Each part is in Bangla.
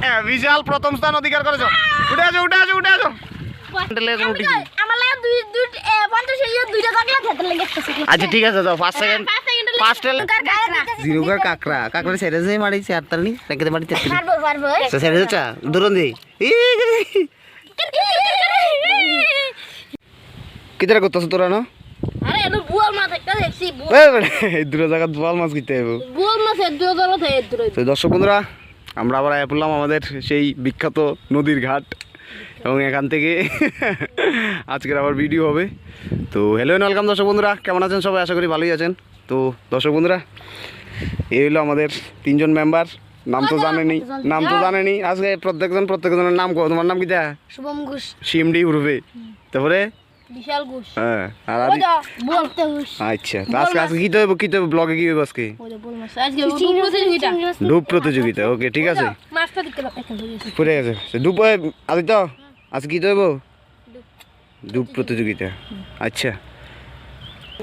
এ, বিশাল প্রথম স্থান অধিকার করেছ। উঠে আসো উঠে আসো উঠে আসো। ইয়ে ছিল। আচ্ছা ঠিক আছে যাও ফার্স্ট সেকেন্ড কার কাকড়া? জিরোকার কাকড়া কাকড়া ছেড়ে যে মারিছে আটতালি রেখে মারি তেত্রিশ পারব, পারব। তো যাচ্ছা দূরন দি কিতারা করতেছো তোরা না? আরে এনো বুয়াল মাছ একটা দেখছি বু- এই দূরে জায়গা দোয়াল মাছ বুয়াল মাছ দূরে দূরে দর্শক বন্ধুরা আমরা আবার আয়া পড়লাম আমাদের সেই বিখ্যাত নদীর ঘাট এবং এখান থেকে আজকের আবার ভিডিও হবে। তো হ্যালো ওয়েলকাম দর্শক বন্ধুরা কেমন আছেন সবাই? আশা করি ভালোই আছেন। তো দর্শক বন্ধুরা এই হলো আমাদের তিনজন মেম্বার নাম তো জানেনি নাম তো জানেনি। আজকে প্রত্যেকজন প্রত্যেকজনের নাম কো তোমার নাম কি দেয়া? শুভম ঘোষ। সিমডি উঠবে তারপরে? বিশাল হ্যাঁ আর বলতে আচ্ছা তো আজকে আজকে কী হইব কী ব্লগে কী আজকে? আজকে ডুব প্রতিযোগিতা। ডুব প্রতিযোগিতা ওকে ঠিক আছে। মাছটা দেখতে পাচ্ছি এখন ধরেছি পড়ে গেছে। ডুব আদিত্য আজকে কী হইব ডুব প্রতিযোগিতা। আচ্ছা।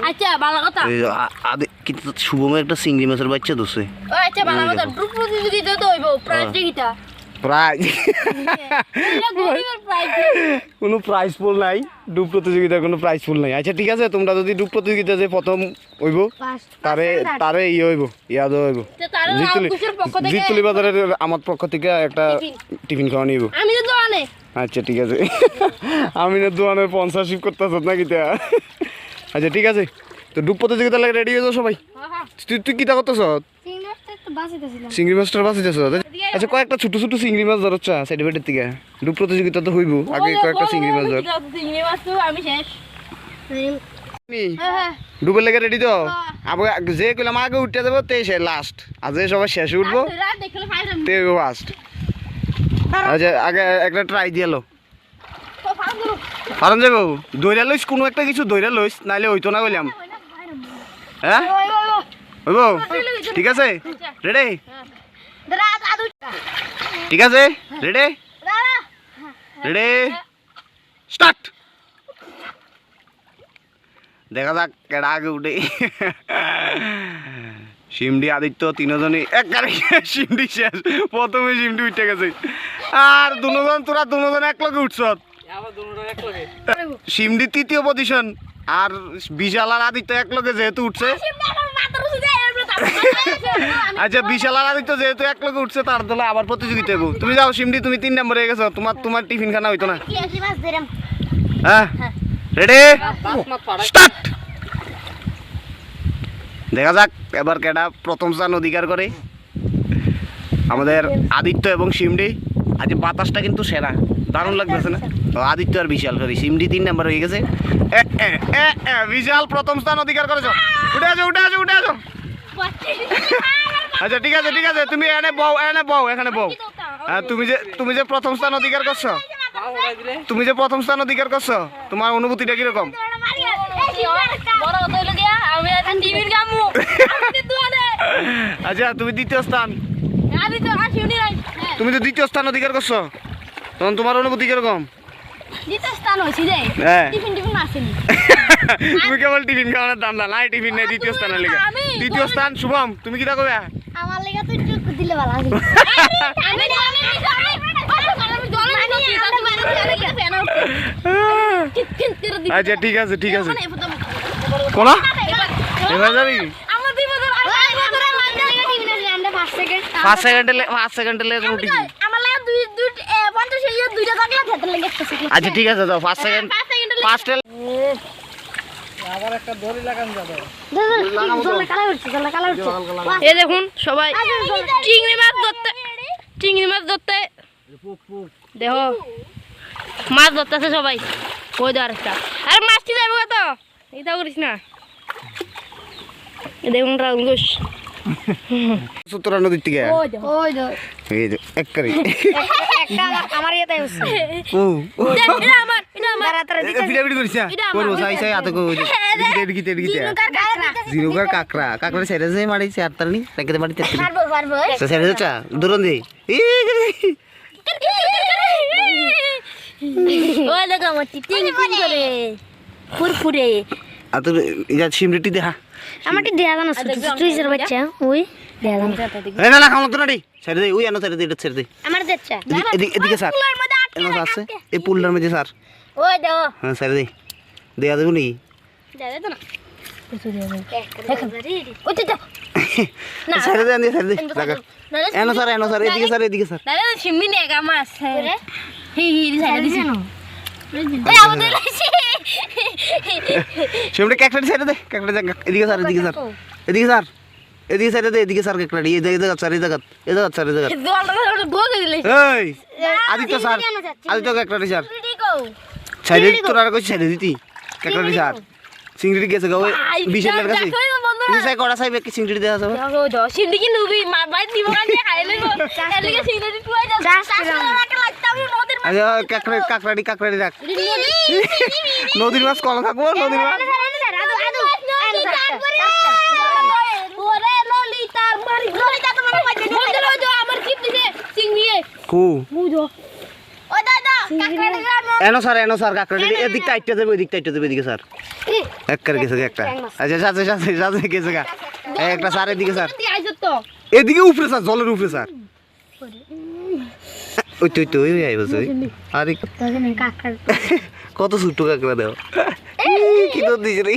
আচ্ছা ভালো কথা। এই আ- কিন্তু শুভমের একটা চিংড়ি মাছের বাচ্চা দোষে আচ্ছা ভালো কথা। ডুব প্রতিযোগিতা তো হইব প্রতিযোগিতা। প্রাইজ কোনো প্রাইজ ফুল নাই ডুব প্রতিযোগিতার কোনো প্রাইজ ফুল নাই। আচ্ছা ঠিক আছে তোমরা যদি ডুব প্রতিযোগিতা যে প্রথম হইব তারে তারে ইয়ে হইব ইয়াদ হইব। তো তারা জিতুলি আঙ্কুশের পক্ষ থেকে জিতুলি বাজারের আমার পক্ষ থেকে একটা টিফিন খাওয়া নিব। আচ্ছা ঠিক আছে। আমি না দোয়ানের স্পন্সরশিপ করতেছ নাকি তা? আচ্ছা ঠিক আছে। তো ডুব প্রতিযোগিতা লাগে রেডি হয়ে যাও সবাই তুই তুই কিতা করতেছ? চিংড়ি মাছটার বাঁচিতেছ? আচ্ছা কয়েকটা ছোট ছোট চিংড়ি মাছ ধরছ সাইড বেটের থেকে ডুব প্রতিযোগিতা তো হইব আগে কয়েকটা চিংড়ি মাছ ধর। চিংড়ি মাছ তো আমি শেষ। হ্যাঁ হ্যাঁ। ডুবের লেগে রেডি তো? আবার যে কইলাম আগে উঠতে দেবো তে সে লাস্ট আর যে সবাই শেষে উঠবো তে ফার্স্ট আচ্ছা আগে একটা ট্রাই দিয়ে লো। কারণ যাব? দৈরা লইস কোনো একটা কিছু দৈরা লইস নাইলে হইতো না বললাম হ্যাঁ হইব? ঠিক আছে? রেডি আদু ঠিক আছে? রেডি রেডি স্টার্ট দেখা যাক কেডা আগে উঠে। সিমডি আদিত্য তিনজনই একবারে সিমডি শেষ। প্রথমে সিমডি উঠে গেছে। আর দুজন, তোরা দুজন এক লগে উঠছ? সিমডি তৃতীয় পজিশন আর বিশাল আর আদিত্য এক লগে যেহেতু উঠছে। আচ্ছা বিশাল আর আদিত্য যেহেতু এক লগে উঠছে তার দলে আবার প্রতিযোগিতা হইব। তুমি যাও সিমডি তুমি তিন নম্বরে হয়ে গেছো। তোমার তোমার টিফিন খানা হইতো না। হ্যাঁ? রেডি স্টার্ট দেখা যাক এবার কেডা প্রথম স্থান অধিকার করে। আমাদের আদিত্য এবং সিমডি। আজ বাতাসটা কিন্তু সেরা। দারুণ লাগতেছে না? তো আদিত্য আর বিশাল করে। সিমডি তিন নাম্বার হয়ে গেছে। বিশাল প্রথম স্থান অধিকার করেছ। উঠে আসো উঠে আসো উঠে আসো। আচ্ছা ঠিক আছে ঠিক আছে তুমি এনে বউ এনে বউ এখানে বউ। হ্যাঁ তুমি যে তুমি যে প্রথম স্থান অধিকার করছ? তুমি যে প্রথম স্থান অধিকার করছ তোমার অনুভূতিটা কীরকম? আচ্ছা তুমি দ্বিতীয় স্থান। তুমি তো দ্বিতীয় স্থান অধিকার করছ তখন তোমার অনুভূতি কীরকম? তুমি কেবল টিফিন খাওয়ানোর দাম না নাই টিফিন নেই দ্বিতীয় স্থানের লেগে দ্বিতীয় স্থান শুভম তুমি আমার লেগে তুই দিলে ভালো মানি মানে কি দিই আচ্ছা ঠিক আছে ঠিক আছে মানে প্রথম এবার যাবি পাঁচ সেকেন্ড ফার্স্ট সেকেন্ডে ফার্স্ট সেকেন্ডে লেগে কোনো টিফিন আমার লেগে দুই দুই এ, পঞ্চাশ ইয়ে দুইটা থাকলে খেতে লেগে একটা ছিল আচ্ছা ঠিক আছে যাও first second first second first এ দেখুন সবাই চিংড়ি মাছ ধরতে চিংড়ি মাছ ধরতে দেখো মাছ ধরতেছে সবাই। ওই ধর একটা আরে মাছটি যাব কত এটা করিস না। দেখুন রাহুল ঘোষ। সত্তর নদীর থেকে এই যে এক কারি। আমার ইয়েতে ও। আমার এটা আমার। পিটাপিটি করিস না এটা আমার। করব সাই সাই আতে করব এদিকে এদিকে এদিকে জিরোকার কাকড়া। কাকড়া। ছেড়ে যে মারিছে পারব পারব। দূরন দি। ওই টিং করে। ফুরফুরে। আর তোর ইয়া সিমরিটি দেখা আমাকে দেয়া জানো তুই সর বাচ্চা ওই দেয়া জানো এই না না খাওয়া তো না রে ছেড়ে দে ওই আনো ছেড়ে দে এটা ছেড়ে দে আমার দেচ্ছা এদিকে- এদিকে স্যার এনো আছে এই পুলটার মধ্যে স্যার ওই দাও হ্যাঁ ছেড়ে দে দেয়া দেবো নি দেয়া দে না তো না ছেড়ে দে ছেড়ে দে এনো স্যার এনো স্যার এদিকে স্যার এদিকে স্যার দাদা সিমি নে গা মাছ হি হি সাইড দিছি এই আমাদের সিমরিটি ক্যাকড়াটি ছেড়ে দে ক্যাকড়াটি এদিকে স্যার এদিকে স্যার এদিকে স্যার এদিকে ছেড়ে দে এদিকে স্যার ক্যাকড়াটি এই জায়গা স্যার এই জায়গা এই জায়গা স্যার এই জায়গা এই আদিত্য স্যার আদিত্য ক্যাকড়াটি স্যার দিতি তোর আর কই ছেড়ে দিতি। ক্যাকড়াটি স্যার চিংড়ি গেছে গা ভাই, বিশের কাছে। তুমি সাই কড়া সাই কি চিংড়ি দেওয়া যাবে দেখো দ কি নুবি মা বাই দিব কান দিয়ে খাই লইব এলিগে সিন্ডি টুয়াই যা চাষ চাষ করলাম। করে রাখা লাগতাম নদীর আচ্ছা কাকড়াটি কাকড়াটি কাকড়াটি রাখ নদীর মাছ কলা থাকব, নদীর মাছ। কাকড়া এনো স্যার এনো স্যার, কাকড়াটি এদিক টাইটটা দেবে ওইদিক টাইটটা দেবে, এদিকে স্যার। গেছে একটা। আচ্ছা সাথে সাথে গেছে একটা স্যার, এদিকে স্যার। এদিকে উপরে স্যার, জলের উপরে স্যার। ওই তো ওই তো ওই আইব ওই আরে। কত ছোট্ট কাকড়া দেও। কি তো দিস রে।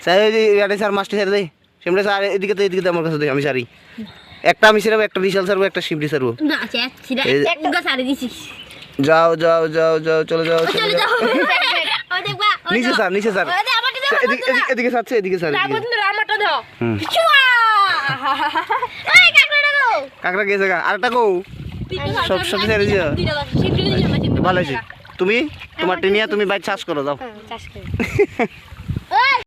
স্যার ওই স্যার মাস্টার স্যার দে সেমরে স্যার এদিকে তো এদিকে আমার কাছে দে আমি সারি। একটা আমি সারবো একটা বিশাল সারবো একটা শিবলি সারবো। দিছিস যাও যাও যাও যাও চলে যাও চলে যাও। নিচে স্যার নিচে স্যার। এদিকে এদিকে- এদিকে স্যার কাকড়া গেছে গা আরেকটা কও। সব সব ছেড়ে দিও। ভালো আছে তুমি তোমার টিনিয়া তুমি বাইক চাষ করো যাও। চাষ করে।